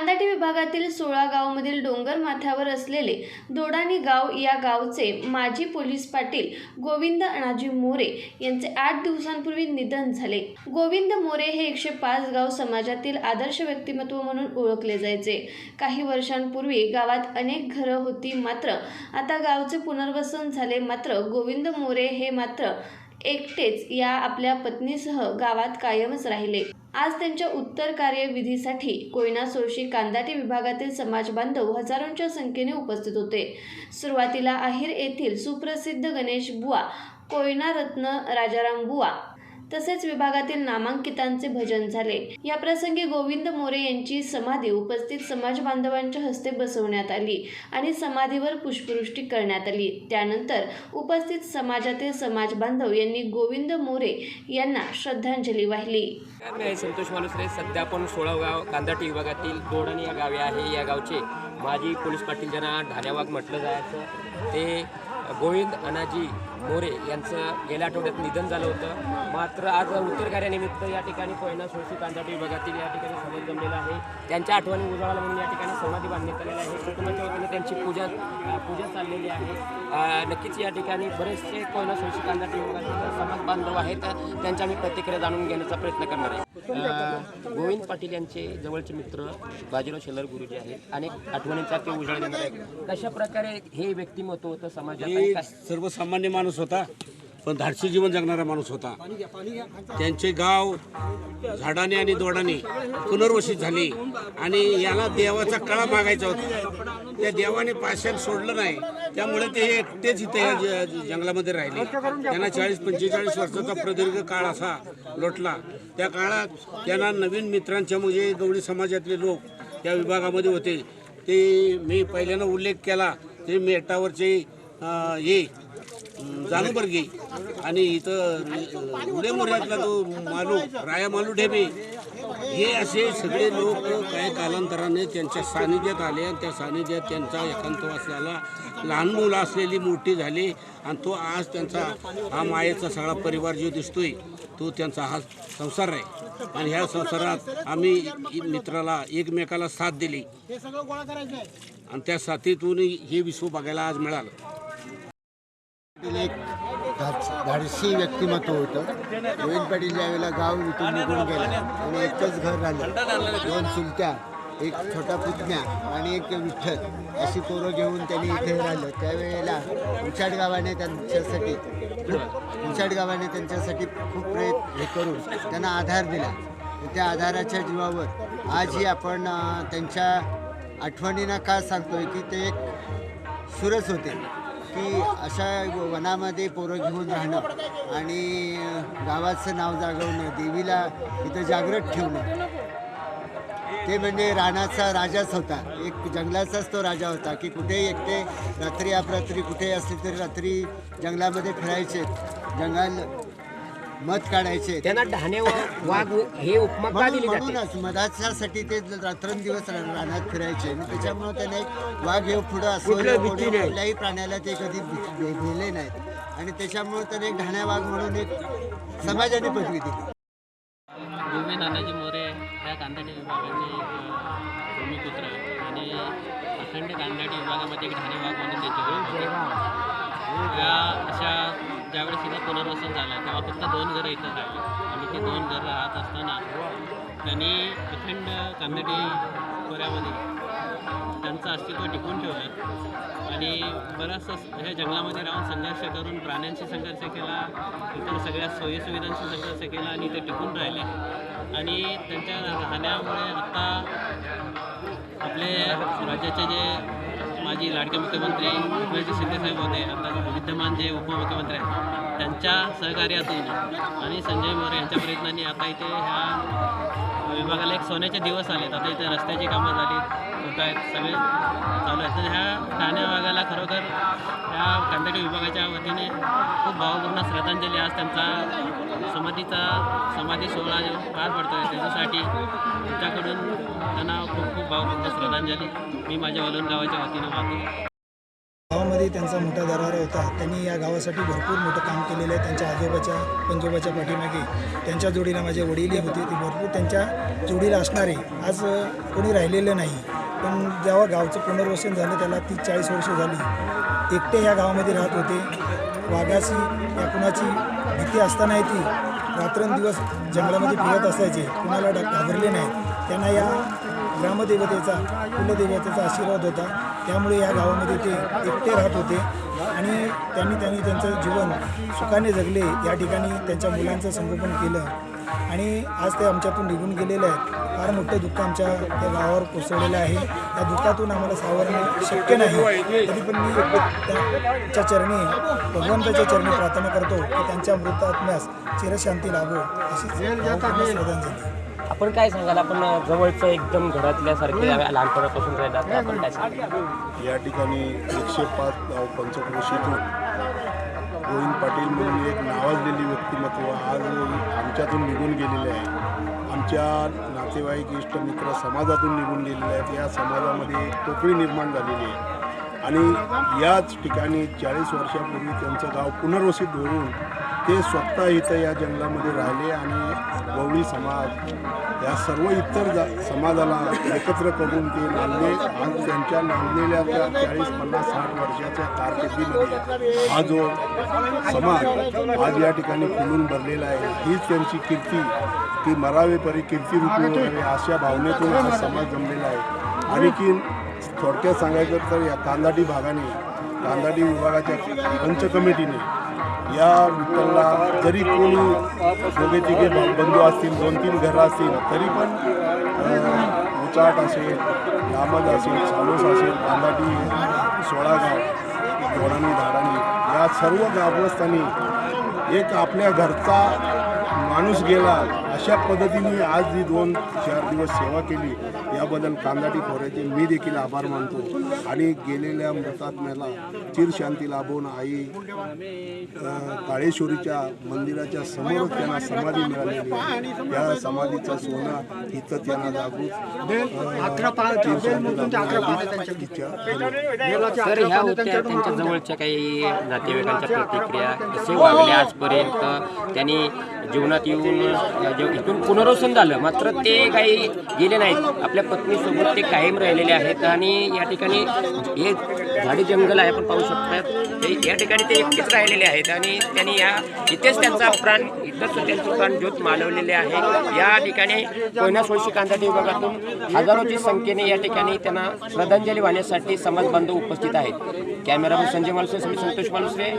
कांदाटी विभागातील सोळा गावमधील डोंगर माथ्यावर असलेले दोडानी गाव या गावचे माजी पोलीस पाटील गोविंद अणाजी मोरे यांचे आठ दिवसांपूर्वी निधन झाले. गोविंद मोरे हे एकशे पाच गाव समाजातील आदर्श व्यक्तिमत्व म्हणून ओळखले जायचे. काही वर्षांपूर्वी गावात अनेक घरं होती मात्र आता गावचे पुनर्वसन झाले मात्र गोविंद मोरे हे मात्र एकटेच या आपल्या पत्नीसह गावात कायमच राहिले. आज त्यांच्या उत्तर कार्यविधीसाठी कोयना सोळशी कांदाटी विभागातील समाज बांधव हजारोंच्या संख्येने उपस्थित होते. सुरुवातीला अहिर येथील सुप्रसिद्ध गणेश बुवा कोयना रत्न राजाराम बुवा तसेच विभागातील नामांकितांचे भजन झाले. या प्रसंगी गोविंद मोरे यांची समाधी उपस्थित समाज बांधवांच्या हस्ते बसवण्यात आली आणि समाधीवर पुष्पवृष्टी करण्यात आली. त्यानंतर उपस्थित समाजातील समाज बांधव यांनी गोविंद मोरे यांना श्रद्धांजली वाहिली. संतोष मालुसरे. सध्या आपण सोळागाव कांदाटी विभागातील दोडणी या गावे आहे. या गावचे माजी पोलीस पाटील ज्यांना ढाण्यावाग म्हटलं जायचं. ते गोविंद अनाजी मोरे यांचं गेल्या आठवड्यात निधन झालं होतं. मात्र आज उत्तर कार्यानिमित्त या ठिकाणी कोयना सोळशी कांदाटी विभागातील या ठिकाणी समाज जमलेला आहे. त्यांच्या आठवणी उजळाला म्हणून या ठिकाणी समाधी बांधण्यात आलेला आहे. कुटुंबाच्या वतीने त्यांची पूजा पूजा चाललेली आहे. नक्कीच या ठिकाणी बरेचसे कोयना सोळशी कांदाटी विभागातील समाज बांधव आहेत. त्यांच्या मी प्रतिक्रिया जाणून घेण्याचा प्रयत्न करणार आहे. गोविंद पाटील यांचे जवळचे मित्र बाजीराव शेलर गुरुजी आहेत. अनेक आठवणींचा ते उजाळा देणार आहेत. कशा प्रकारे हे व्यक्तिमत्व होतं समाजात? सर्वसामान्य माणूस होता. पण धाडसी जीवन जगणारा माणूस होता. त्यांचे गाव झाडाने आणि दोडाने पुनर्वसित झाले आणि याला देवाचा कळा मागायचा होता. त्या देवाने पाषाण सोडलं नाही. त्यामुळे ते एकटेच इथे या ज- जंगलामध्ये राहिले. त्यांना चाळीस पंचेचाळीस वर्षाचा प्रदीर्घ काळ असा लोटला. त्या काळात त्यांना नवीन मित्रांच्या म्हणजे गवळी समाजातले लोक त्या विभागामध्ये होते. ते मी पहिल्यांदा उल्लेख केला. ते मेटावरचे हे जानूबर्गे आणि इथं उडे मोऱ्यातला तो मालू राया मालू ढेबे हे असे सगळे लोक काही कालांतराने त्यांच्या सानिध्यात आले आणि त्या सानिध्यात त्यांचा एकांतवास झाला लहान मुलं असलेली मोठी झाली आणि तो आज त्यांचा हा मायेचा सगळा परिवार जो दिसतोय तो त्यांचा हा संसार आहे. आणि ह्या संसारात आम्ही मित्राला एकमेकाला साथ दिली. आणि त्या साथीतून हे विश्व बघायला आज मिळालं. एक धाडसी व्यक्तिमत्व होतं. गोविंद पाटील ज्यावेळेला गाव विकून निघून गेला आणि एकच घर राहिलं दोन चुलत्या एक छोटा पुतण्या आणि एक विठ्ठल अशी पोरं घेऊन त्यांनी इथे राहिलं. त्यावेळेला उचाट गावाने त्यांच्यासाठी खूप गावाने त्यांच्यासाठी खूप प्रयत्न हे करून त्यांना आधार दिला. त्या आधाराच्या जीवावर आजही आपण त्यांच्या आठवणींना का सांगतोय की ते एक सुरस होते. की अशा वनामध्ये पोरं घेऊन राहणं आणि गावाचं नाव जागवणं देवीला इथं जागृत ठेवणं. ते म्हणजे राणाचा राजाच होता. एक जंगलाचाच तो राजा होता की कुठेही एकटे रात्री अपरात्री कुठेही असले तरी रात्री जंगलामध्ये फिरायचे. जंगल मध काढायचे. त्यांना ढाणे व वाघ हे उपमा का म्हणून दिली जाते? म्हणूनच मधाच्यासाठी ते रात्रंदिवस रा- रानात फिरायचे. आणि त्याच्यामुळे त्याने एक वाघ हे पुढं असं कुठल्याही प्राण्याला ते कधी भी- भी- भिले नाहीत. आणि त्याच्यामुळे त्याने एक ढाण्या वाघ म्हणून एक समाजाने पदवी दिली. गोविंद नानाजी मोरे ह्या कांदाटी विभागाचे एक भूमिपुत्र आणि अखंड कांदाटी विभागामध्ये एक ठाणे भाग म्हणून त्याची ओळख होती. या अशा ज्यावेळेस इथं पुनर्वसन झालं तेव्हा फक्त दोन घरं इथं राहिली. आणि ते दोन घरं राहत असताना त्यांनी अखंड कांदाटी खोऱ्यामध्ये त्यांचं अस्तित्व टिकून ठेवलं. आणि बराचसा ह्या जंगलामध्ये राहून संघर्ष करून प्राण्यांशी संघर्ष केला इतर सगळ्या सोयीसुविधांशी संघर्ष केला आणि ते टिकून राहिले. आणि त्यांच्या राहण्यामुळे आत्ता आपले राज्याचे जे माजी लाडके मुख्यमंत्री एकनाथजी शिंदेसाहेब होते आता विद्यमान जे उपमुख्यमंत्री आहेत त्यांच्या सहकार्यातून आणि संजय मोरे यांच्या प्रयत्नांनी आता इथे ह्या विभागाला एक सोन्याचे दिवस आलेत. आता इथे रस्त्याची कामं झाली होत आहेत सगळे. चालू आहेत. तर ह्या ठाणे भागाला खरोखर ह्या कांदडी विभागाच्या वतीने खूप भावपूर्ण श्रद्धांजली आज त्यांचा समाधीचा समाधी सोहळा जो पार पडतो आहे त्याच्यासाठी त्याकडून त्यांना खूप खूप भावपूर्ण श्रद्धांजली. मी माझ्या वलून गावाच्या वतीनं वाहतो. गावामध्ये त्यांचा मोठा दरारा होता. त्यांनी या गावासाठी भरपूर मोठं काम केलेलं आहे. त्यांच्या आजोबाच्या पंजोबाच्या पाठीमागे त्यांच्या जोडीला माझे वडीलही होते. ते भरपूर त्यांच्या जोडीला असणारे. आज कोणी राहिलेलं नाही. पण जेव्हा गावचं पुनर्वसन झालं त्याला तीस चाळीस वर्ष झाली. एकटे ह्या गावामध्ये राहत होते. वाघाची या कुणाची भीती असतानाही ती रात्रंदिवस जंगलामध्ये फिरत असायचे. कुणाला डा- घाबरले नाही त्यांना या ग्रामदेवतेचा कुलदेवतेचा आशीर्वाद होता. त्यामुळे या गावामध्ये ते एकटे राहत होते. आणि त्यांनी त्यांनी त्यांचं जीवन सुखाने जगले. या ठिकाणी त्यांच्या मुलांचं संगोपन केलं. आणि आज ते आमच्यातून निघून गेलेले आहेत. फार मोठं दुःख आमच्या त्या गावावर कोसळलेलं आहे. त्या दुःखातून आम्हाला सावरणं शक्य नाही. तरी पण मी त्यांच्या चरणी भगवंताच्या चरणी प्रार्थना करतो की त्यांच्या मृत आत्म्यास चिरशांती लाभो. भावपूर्ण श्रद्धांजली. आपण काय सांगाल? आपण जवळचं एकदम घरातल्यासारखे लहानपणापासून राहिला तर आपण काय सांगाल? या ठिकाणी एकशे पाच गाव पंचक्रोशीतून गोविंद पाटील म्हणून एक नावाजलेली व्यक्तिमत्व आज आमच्यातून निघून गेलेले आहे. आमच्या नातेवाईक इष्ट मित्र समाजातून निघून गेलेले आहेत. या समाजामध्ये एक पोकळी निर्माण झालेली आहे. आणि याच ठिकाणी चाळीस वर्षापूर्वी त्यांचं गाव पुनर्वसित होऊन ते स्वतः इथं या जंगलामध्ये राहिले आणि गवळी समाज या सर्व इतर जा समाजाला एकत्र करून ते नांदले आज त्यांच्या नांदलेल्या त्या चाळीस पन्नास साठ वर्षाच्या कारकिर्दीमध्ये हा जो समाज आज या ठिकाणी फुलून भरलेला आहे हीच त्यांची कीर्ती ती मरावे परी कीर्ती रूपी व्हावे अशा भावनेतून हा समाज जमलेला आहे. आणखी थोडक्यात सांगायचं तर या कांदाटी भागाने कांदाटी विभागाच्या पंच कमिटीने या विठ्ठलला जरी कोणी दोघे तिघे बंधू असतील दोन तीन घरं असतील तरी पण उचाट असेल लामद असेल सालोस असेल बांधाटी सोळागाव जोडाणी धाडाणी या सर्व ग्रामस्थांनी एक आपल्या घरचा माणूस गेला अशा पद्धतीने आज जी दोन चार दिवस सेवा केली. याबद्दल कांदाटी खोऱ्याचे मी देखील आभार मानतो. आणि गेलेल्या मृतात्म्याला चिरशांती लाभून आई काळेश्वरीच्या मंदिराच्या समोरच त्यांना समाधी मिळालेली आहे. या समाधीचं सोनं इथं त्यांना जागृत त्यांच्या जवळच्या काही नातेवाईकांच्या प्रतिक्रिया कसे वागले आजपर्यंत त्यांनी जीवनात येऊन जे- इथून पुनर्वसन झालं मात्र ते काही गेले नाहीत. आपल्या पत्नीसोबत ते कायम राहिलेले आहेत आणि या ठिकाणी हे झाडी जंगल आहे आपण पाहू शकतात ते या ठिकाणी ते एकटेच राहिलेले आहेत आणि त्यांनी या इथेच त्यांचा प्राण इथंच त्यांचं प्राण ज्योत मालवलेले आहे. या ठिकाणी कोयना सोळशी कांदाटी विभागातून हजारोची संख्येने या ठिकाणी त्यांना श्रद्धांजली वाहण्यासाठी समाज बांधव उपस्थित आहेत. कॅमेरामन संजय मालुसरे संतोष मालुसरे